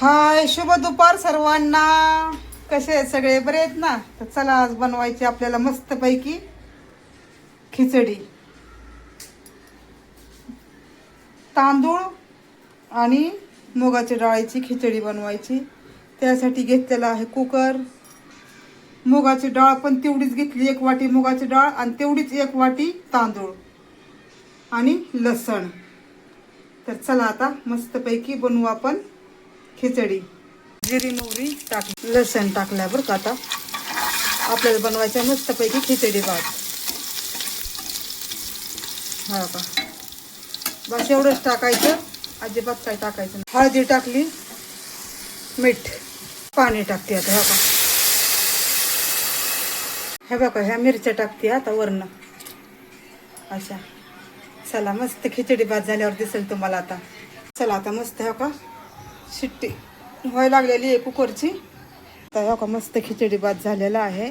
हाय शुभ दुपार सर्वांना. कसे आहेत सगळे? बरे आहेत ना? तर चला आज बनवायची आपल्याला मस्तपैकी खिचडी. तांदूळ आणि मुगाच्या डाळीची खिचडी बनवायची. त्यासाठी घेतलेला आहे कुकर. मुगाची डाळ पण तेवढीच घेतली एक वाटी मुगाची डाळ आणि तेवढीच एक वाटी तांदूळ आणि लसण. तर चला आता मस्तपैकी बनवू आपण खिचडी जिरी मोहरी टाक लसण टाकल्या बरं का आता. आपल्याला बनवायचं मस्तपैकी खिचडी भात. हा का बस एवढंच टाकायचं. अजिबात काय टाकायचं नाही. हळदी टाकली मीठ पाणी टाकते आता ह्या का हे बघा ह्या मिरच्या टाकते आता वरनं. अच्छा चला मस्त खिचडी भात झाल्यावर दिसेल तुम्हाला आता. चला आता मस्त हो का? शिट्टी व्हायला लागलेली आहे कुकरची. आता हो का मस्त खिचडी भात झालेला आहे.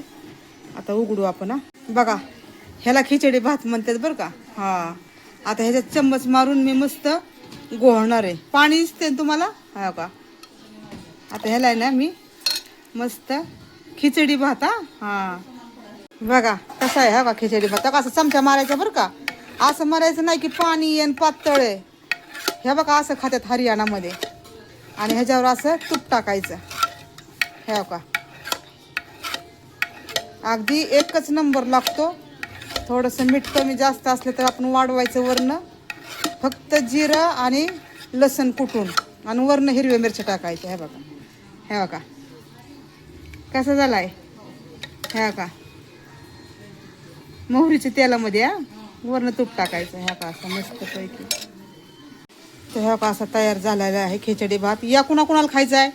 आता उघडू आपण हा. बघा ह्याला खिचडी भात म्हणतात बरं का? हा. आता ह्याच्यात चम्मच मारून मी मस्त गोळणार आहे. पाणी दिसते तुम्हाला? हा का आता ह्याला आहे ना मी मस्त खिचडी भात हा. हां. बघा कसा आहे हा का खिचडी भात. असं चमचा मारायचा बरं का? असं मारायचं नाही की पाणी येन पातळ आहे. ह्या बघा असं खात्यात हरियाणामध्ये. आणि ह्याच्यावर असं तूप टाकायचं. ह्या का अगदी एकच नंबर लागतो. थोडंसं मीठ कमी जास्त असलं तर आपण वाढवायचं वरनं फक्त जिरं आणि लसण कुटून. आणि वरनं हिरव्या मिरच्या टाकायच्या. हे बघा. ह्या बघा. कसा आहे ह्या का मोहरीच्या तेलामध्ये हा? वरनं तूप टाकायचं. ह्या का असं मस्तपैकी. तर ह्या असा तयार झालेला आहे खिचडी भात. या कुणा कुणाला खायचा आहे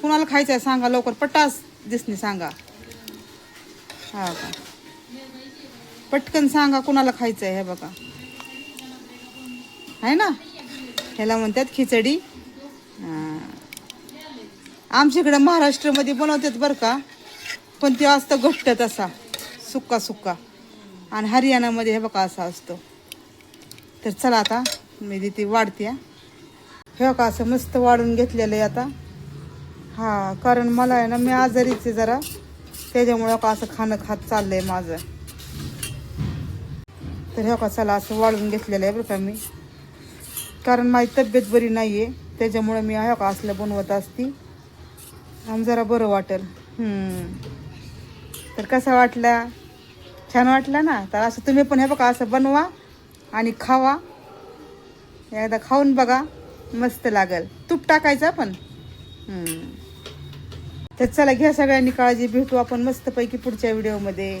कुणाला खायचं आहे सांगा लवकर. पटास दिसणे सांगा. हा का? पटकन सांगा कुणाला खायचं आहे हे बघा. आहे ना? ह्याला म्हणतात खिचडी. आमच्या इकडं महाराष्ट्रामध्ये बनवतात बरं का? पण ते असतं घट्ट तसा. सुक्का सुक्का आणि हरियाणामध्ये हे बघा असा असतो. तर चला आता. मी ती वाढते. हा. हे का असं मस्त वाढून घेतलेलं आहे आता. हा कारण मला आहे ना मी आजारीच आहे जरा. त्याच्यामुळं का असं खाणं खात चाललं आहे माझं. तर हे का चला असं वाढून घेतलेलं आहे बरं का मी. कारण माझी तब्येत बरी नाही आहे त्याच्यामुळं मी हे का असलं बनवत असती. आणि जरा बरं वाटेल. तर कसा वाटला? छान वाटला ना? तर असं तुम्ही पण हे बघा असं बनवा आणि खावा. एकदा खाऊन बघा. मस्त लागल. तूप टाकायचं पण तर चला घ्या सगळ्यांनी काळजी. भेटू आपण मस्तपैकी पुढच्या व्हिडिओमध्ये